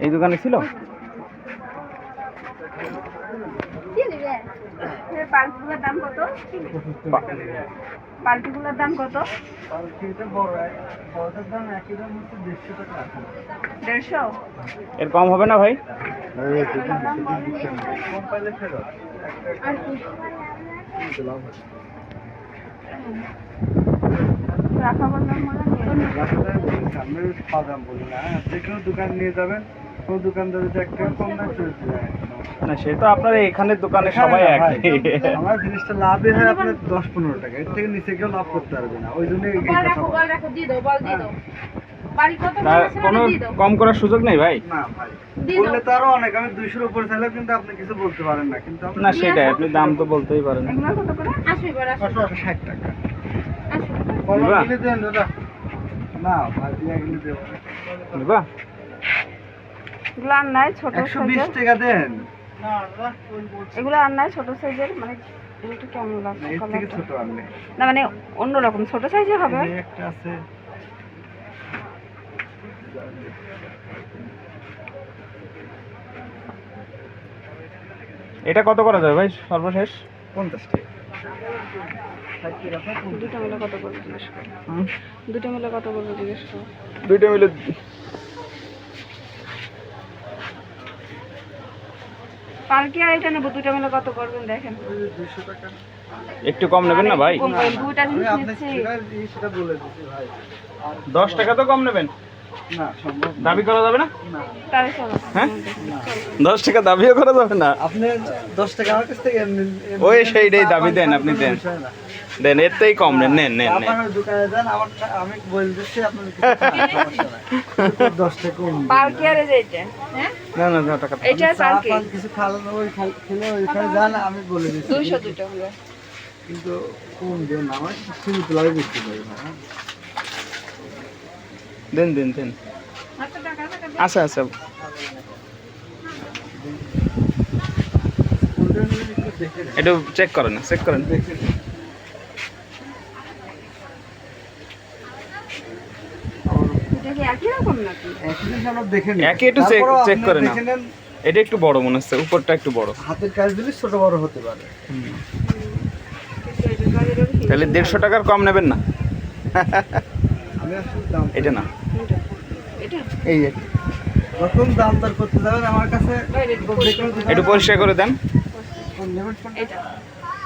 এই দোকানে ছিল? পালকিগুলোর দাম কত? পালকিগুলোর দাম কত? দেড়শো এর কম হবে না ভাই? নেই। যে কোনো দোকান নিয়ে যাবেন কোনো দোকানদার যদি একটা কম দাম যায় না সে তো আপনার এখানের দোকানে সবাই হ্যাঁ, আমার জিনিসটা লাভই হয় আপনার দশ পনেরো টাকা এর থেকে নিচে কেউ লাভ করতে পারবে না ওই জন্য আছে কোনো কম করার সুযোগ নেই ভাই? না বললে তো আরও অনেক আমি দুইশোর উপরে চাইলেও কিন্তু আপনি কিছু বলতে পারেন না কিন্তু না সেটাই আপনি দাম তো বলতেই পারেন। ষাট টাকা। দাদা। না এগুলো আর নাই ছোট একশো বিশ টাকা দেন। এগুলো আর নাই ছোট সাইজের মানে একটু কেমন না, লাগছে এর থেকে কালারটা? ছোট না মানে অন্যরকম ছোট সাইজের হবে? একটা আছে। এটা কত করা যাবে ভাই সর্বশেষ? পঞ্চাশ টাকা। দুটো মিলে কত করবে জিজ্ঞেস করো। দুটো মিলে কত করবে জিজ্ঞেস করো। দুইটা মিলে পালকি আর এটা নেব দুটো মিলে কত করবেন দেখেন। একটু কম নেবেন না ভাই? জিনিস নিচ্ছি। দশ টাকা তো কম নেবেন। দাবি করা যাবে না? না। তাহলে চলো। হ্যাঁ? দশ টাকা দাবিও করা যাবে না? আপনি দশ টাকা আমার কাছ থেকে এমনি- এমনি- ওই সেইটাই দাবি দেন, আপনি দেন। দেন এর থেকেই কম নেন নেন নেন নেন। আপনার দোকানে যান আমার আমি বলে দিচ্ছি আপনার কিছু সমস্যা নাই। কিন্তু দশ টাকা কম। দিন। পালকি আর এই যে এটা না না না টাকা এইটা চা পালকি পান কিছু খালেন ওই খেলে ওইখানে যান আমি বলে দিচ্ছি। দুইশো দুটো কিন্তু কম দেন আমার সীমিত লাভে বিক্রি করি ভাই। দেন দেন দেন। আচ্ছা টাকা আচ্ছা একটু চেক করেন। চেক করেন একই একটু তারপরেও করে নেন, এটা একটু বড় মনে হচ্ছে উপরটা একটু বড়। হাতের কাজ দিলে ছোট বড় হতে পারে। তাহলে দেড়শো টাকার কম নেবেন না? এটা না। এই যে। যখন দাম দর করতে যাবেন আমার কাছে। একটু পরিষ্কার করে দেন। কোনটা?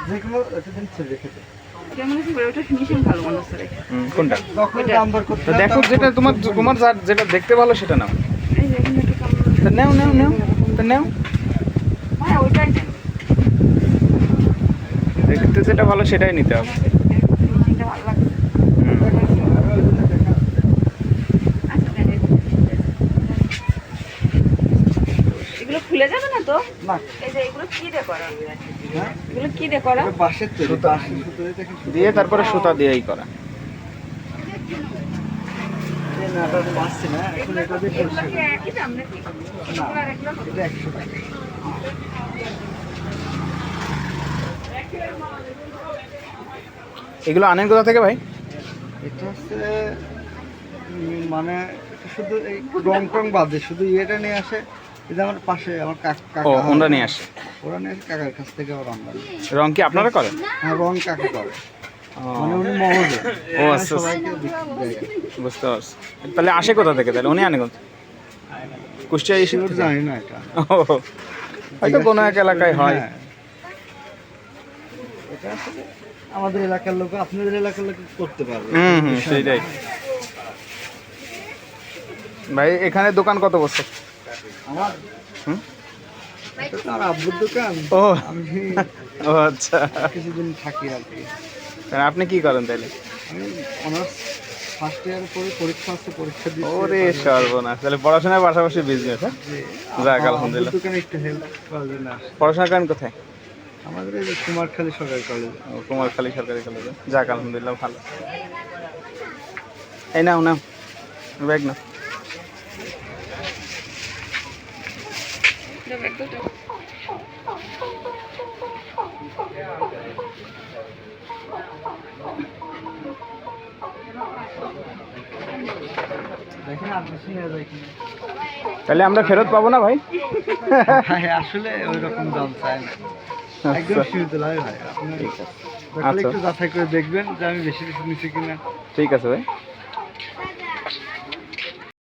যে কোনো দিন। দেখে। কোনটা? যেটা তোমার তোমার যা- যেটা দেখতে ভালো সেটা নাও। নেও নেও নেও। নেও। হ্যাঁ দেখতে যেটা ভালো সেটাই নিতে হবে ফিনিশিংটা ভালো লাগছে হুম। আচ্ছা দেন এই- এগুলো খুলে যাবে না তো? না, এই যে এগুলো কি দিয়ে করা? এগুলো কি দিয়ে করা? বাঁশের তৈরি, বাঁশের সুতো দিয়ে তারপরে সুতা দিয়েই করা। এগুলো আনেন কোথা থেকে ভাই? এটা হচ্ছে মানে শুধু এই রং টং বাদে শুধু ইয়েটা নিয়ে আসে যে আমার পাশে আমার কাক- কাকা ও ওনরা নিয়ে আসে। ওরা নিয়ে কাকার কাছ থেকে ওরা আমরা রং কি আপনারা করেন? হ্যাঁ রং কাকা করে। ও, মানে উনি মহজে ও, আচ্ছা, আচ্ছা। বুঝতে পারছি। তাহলে আসে কোথা থেকে তাহলে? উনি আনে কোথা কুষ্টিয়া এসে জানি না এটা। ও হয়তো কোনো এক এলাকায় হয়। হ্যাঁ। এটা আসলে আমাদের এলাকার লোক আপনাদের এলাকার লোক করতে পারবে। হুম ভাই এখানে দোকান কত বছর? আমার আব্বুর দোকান ও। ও আচ্ছা। কিছুদিন থাকি আর কি। আপনি কি করেন তাহলে আমি অনার্স ফার্স্ট ইয়ার পরে পরীক্ষা আছে পরীক্ষা দিচ্ছি ওরে সর্বনাশ। তাহলে পড়াশোনার পাশাপাশি বিজনেস হ্যাঁ? যাক, আলহামদুলিল্লাহ। দোকানে একটু হেল্প করার পড়াশোনা করেন কোথায়? আমাদের এই কুমারখালী সরকারি কলেজ কুমারখালী সরকারি কলেজে যাক আলহামদুলিল্লাহ ভালো। এই নাও নাও। ব্যাগ নাও এটা ব্যাগ দুটো। দেখেন আর বেশি নেওয়া যায় কিনা তাহলে আমরা ফেরত পাবো না ভাই? হ্যাঁ আসলে ওই রকম দাম চায় না। একদম আচ্ছা, সীমিত ভাই আপনি আচ্ছা। একটু যাচাই করে দেখবেন যে আমি বেশি বেশি নিচ্ছি কিনা। ঠিক আছে ভাই।